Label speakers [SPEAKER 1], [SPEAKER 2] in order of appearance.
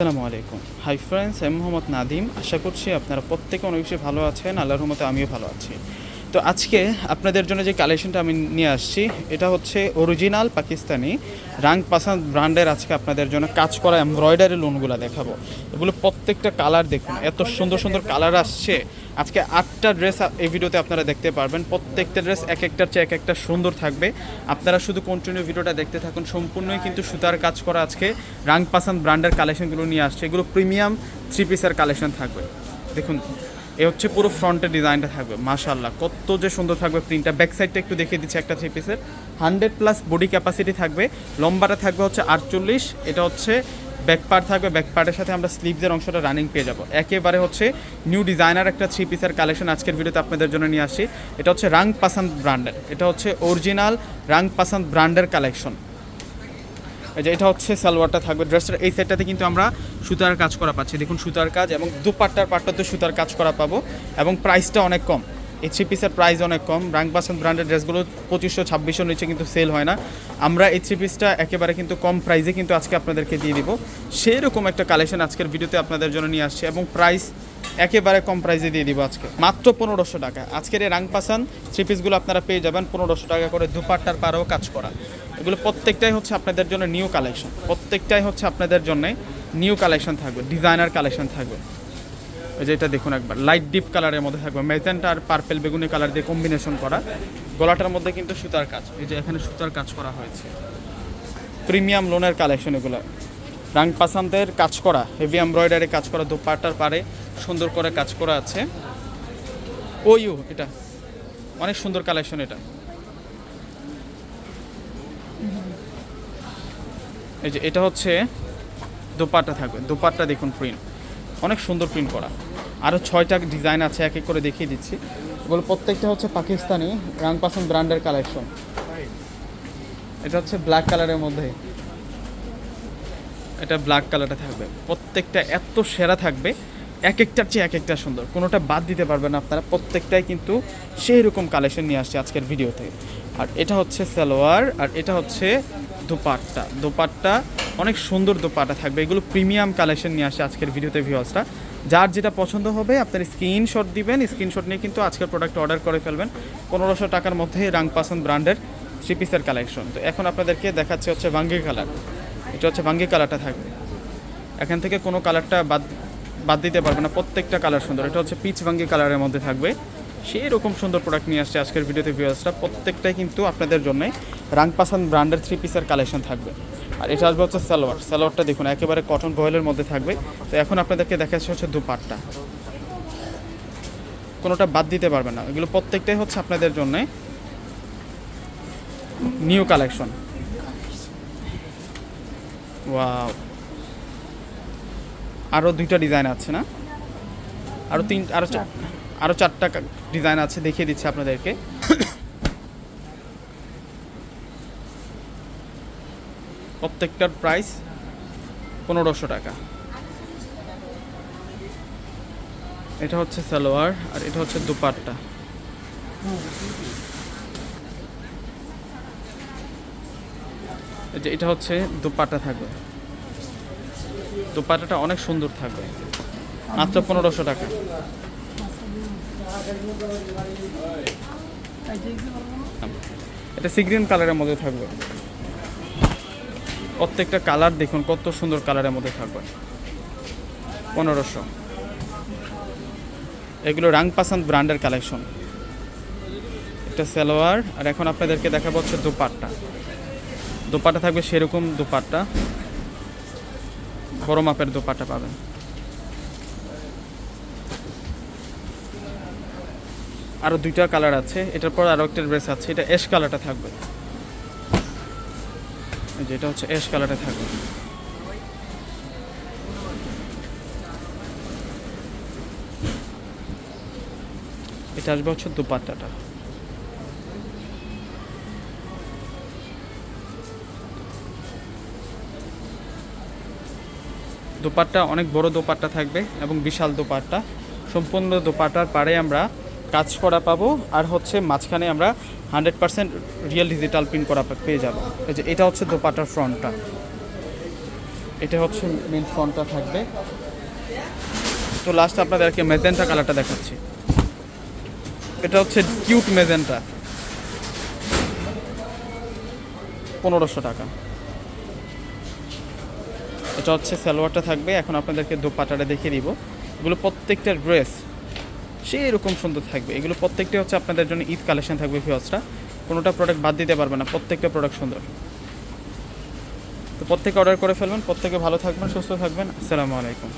[SPEAKER 1] আসসালামু আলাইকুম। Hi friends আমি মোহাম্মদ নাদিম। আশা করছি আপনারা প্রত্যেকে অনেক বেশি ভালো আছেন, আল্লাহর রহমতে আমিও ভালো আছি। তো আজকে আপনাদের জন্য যে কালেকশনটা আমি নিয়ে আসছি, এটা হচ্ছে অরিজিনাল পাকিস্তানি রাং পাসান ব্র্যান্ডের আজকে আপনাদের জন্য কাজ করা এমব্রয়ডারি লোনগুলো দেখাবো। এগুলো প্রত্যেকটা কালার দেখুন, এত সুন্দর সুন্দর কালার আসছে। আজকে আটটা ড্রেস এই ভিডিওতে আপনারা দেখতে পারবেন। প্রত্যেকটা ড্রেস এক একটার চেয়ে এক একটা সুন্দর থাকবে। আপনারা শুধু কন্টিনিউ ভিডিওটা দেখতে থাকুন। সম্পূর্ণই কিন্তু সুতার কাজ করা আজকে। রাং পাসান ব্র্যান্ডের কালেকশনগুলো নিয়ে আসছে। এগুলো প্রিমিয়াম থ্রি পিসের কালেকশন থাকবে। দেখুন, এ হচ্ছে পুরো ফ্রন্টের ডিজাইনটা থাকবে। মাশাল্লাহ কত যে সুন্দর থাকবে প্রিন্টটা ব্যাক সাইডটা একটু দেখিয়ে দিচ্ছে একটা থ্রি পিসের হান্ড্রেড প্লাস বডি ক্যাপাসিটি থাকবে। লম্বাটা থাকবে হচ্ছে আটচল্লিশ। এটা হচ্ছে ব্যাক পার্ট থাকবে ব্যাক পার্টের সাথে আমরা স্লিভসের অংশটা রানিং পেয়ে যাব। একেবারে হচ্ছে নিউ ডিজাইনার একটা থ্রি পিসের কালেকশন আজকের ভিডিওতে আপনাদের জন্য নিয়ে আসছি। এটা হচ্ছে রাং পাসান্দ ব্র্যান্ডের এটা হচ্ছে অরিজিনাল রাং পাসান্দ ব্র্যান্ডের কালেকশন যে এটা হচ্ছে সালোয়ারটা থাকবে ড্রেসটার এই সাইডটাতে কিন্তু আমরা সুতার কাজ করা পাচ্ছি। দেখুন সুতার কাজ এবং দুপাট্টার পাট্টাতে সুতার কাজ করা পাবো এবং প্রাইসটা অনেক কম। এই থ্রি পিসের প্রাইস অনেক কম রাং পাসান ব্র্যান্ডের ড্রেসগুলো পঁচিশশো ছাব্বিশশো নিচে কিন্তু সেল হয় না। আমরা এই থ্রি পিসটা একেবারে কিন্তু কম প্রাইসে কিন্তু আজকে আপনাদেরকে দিয়ে দিব। সেই রকম একটা কালেকশন আজকের ভিডিওতে আপনাদের জন্য নিয়ে আসছে এবং প্রাইস একেবারে কম প্রাইসে দিয়ে দিব আজকে। মাত্র পনেরোশো টাকা। আজকের এই রাং পাসান থ্রি পিসগুলো আপনারা পেয়ে যাবেন পনেরোশো টাকা করে দুপাট্টার পারেও কাজ করা। এগুলো প্রত্যেকটাই হচ্ছে আপনাদের জন্য নিউ কালেকশন প্রত্যেকটাই হচ্ছে আপনাদের জন্য নিউ কালেকশন থাকবে ডিজাইনার কালেকশন থাকবে। ওই যে এটা দেখুন একবার লাইট ডিপ কালারের মধ্যে থাকবে। মেজেন্টা আর পার্পেল বেগুনি কালার দিয়ে কম্বিনেশন করা। গলাটার মধ্যে কিন্তু সুতার কাজ, এই যে এখানে সুতার কাজ করা হয়েছে। প্রিমিয়াম লোনের কালেকশন এগুলো। রাং পাসান্তের কাজ করা হেভি এমব্রয়ডারি কাজ করা, দুপাটার পারে সুন্দর করে কাজ করা আছে। ইউ এটা। অনেক সুন্দর কালেকশন এটা। এই যে এটা হচ্ছে দোপাট্টা থাকবে। দোপাট্টা দেখুন প্রিন্ট অনেক সুন্দর প্রিন্ট করা। আরও ছয়টা ডিজাইন আছে, এক এক করে দেখিয়ে দিচ্ছি। এগুলো প্রত্যেকটা হচ্ছে পাকিস্তানি রাং পাসন ব্র্যান্ডের কালেকশন। এটা হচ্ছে ব্ল্যাক কালারের মধ্যে। এটা ব্ল্যাক কালারটা থাকবে। প্রত্যেকটা এত সেরা থাকবে এক একটার চেয়ে এক একটা সুন্দর। কোনোটা বাদ দিতে পারবেন আপনারা। প্রত্যেকটাই কিন্তু সেই রকম কালেকশন নিয়ে আসছে আজকের ভিডিওতে। আর এটা হচ্ছে সালোয়ার, আর এটা হচ্ছে দোপাট্টা। দোপাট্টা, অনেক সুন্দর দোপাট্টা থাকবে। এগুলো প্রিমিয়াম কালেকশন নিয়ে আসে আজকের ভিডিওতে ভিউয়ার্সরা যার যেটা পছন্দ হবে, আপনার স্ক্রিনশট দিবেন স্ক্রিনশট নিয়ে কিন্তু আজকের প্রোডাক্ট অর্ডার করে ফেলবেন। পনেরোশো টাকার মধ্যে রাং পাসন ব্র্যান্ডের থ্রি পিসের কালেকশন তো এখন আপনাদেরকে দেখাচ্ছে হচ্ছে ভাঙ্গি কালার এটা হচ্ছে ভাঙ্গি কালারটা থাকবে। এখান থেকে কোনো কালারটা বাদ বাদ দিতে পারবে না। প্রত্যেকটা কালার সুন্দর। এটা হচ্ছে পিচ ভাঙ্গি কালারের মধ্যে থাকবে। সেই রকম সুন্দর প্রোডাক্ট নিয়ে আসছে আজকের ভিডিওতে ভিউয়ার্সরা প্রত্যেকটাই কিন্তু আপনাদের জন্য রাংপাসান ব্র্যান্ডের থ্রি পিসের কালেকশন থাকবে। আর এটা আসবে হচ্ছে সালোয়ার। সালোয়ারটা দেখুন, একেবারে কটন ভয়েলের মধ্যে থাকবে। তো এখন আপনাদেরকে দেখাচ্ছে হচ্ছে দুপাট্টা। কোনোটা বাদ দিতে পারবে না। এগুলো প্রত্যেকটাই হচ্ছে আপনাদের জন্য নিউ কালেকশন ওয়াও আরও দুইটা ডিজাইন আছে না? আরও তিন আরও আরও চারটা ডিজাইন আছে দেখিয়ে দিচ্ছি আপনাদেরকে। প্রত্যেকটার প্রাইস পনেরোশো টাকা। এটা হচ্ছে সালোয়ার আর এটা হচ্ছে দুপাট্টা। যে এটা হচ্ছে দুপাট্টা থাকবে। দুপাট্টাটা অনেক সুন্দর থাকবে। মাত্র পনেরোশো টাকা। এটা সিগ্রিন কালারের মধ্যে থাকবে। প্রত্যেকটা কালার দেখুন, কত সুন্দর কালারের মধ্যে থাকবে। পনেরোশো। এগুলো রাং পাসান ব্র্যান্ডের কালেকশন। একটা সালোয়ার, আর এখন আপনাদেরকে দেখাবো হচ্ছে দুপাট্টা। দুপাট্টা থাকবে সেরকম দুপাট্টা। বড় মাপের দুপাট্টা পাবেন। আরও দুইটা কালার আছে, এটার পর আরও একটা ড্রেস আছে, এটা এশ কালারটা থাকবে। এই যে এটা হচ্ছে এশ কালারটা থাকবে। এটা আসবে হচ্ছে দুপাট্টাটা। দোপাট্টা, অনেক বড় দোপাট্টা থাকবে এবং বিশাল দোপাট্টা। সম্পূর্ণ দোপাট্টার পাড়ে আমরা কাজ করা পাবো আর হচ্ছে মাঝখানে আমরা hundred percent real digital print করা পেয়ে যাব। এই যে এটা হচ্ছে দোপাট্টার ফ্রন্টটা। এটা হচ্ছে মেন ফ্রন্টটা থাকবে। তো লাস্ট আপনাদেরকে মেজেন্টা কালারটা দেখাচ্ছি। এটা হচ্ছে কিউট মেজেন্টা পনেরোশো টাকা। এটা হচ্ছে সালোয়ারটা থাকবে। এখন আপনাদেরকে দোপাটাটা দেখিয়ে দিব। এগুলো প্রত্যেকটা ড্রেস সেই এরকম সুন্দর থাকবে। এগুলো প্রত্যেকটা হচ্ছে আপনাদের জন্য ঈদ কালেকশন থাকবে ফিওসটা কোনোটা প্রোডাক্ট বাদ দিতে পারবে না, প্রত্যেকটা প্রোডাক্ট সুন্দর। তো প্রত্যেকে অর্ডার করে ফেলবেন, প্রত্যেকে ভালো থাকবেন, সুস্থ থাকবেন। আসসালামু আলাইকুম।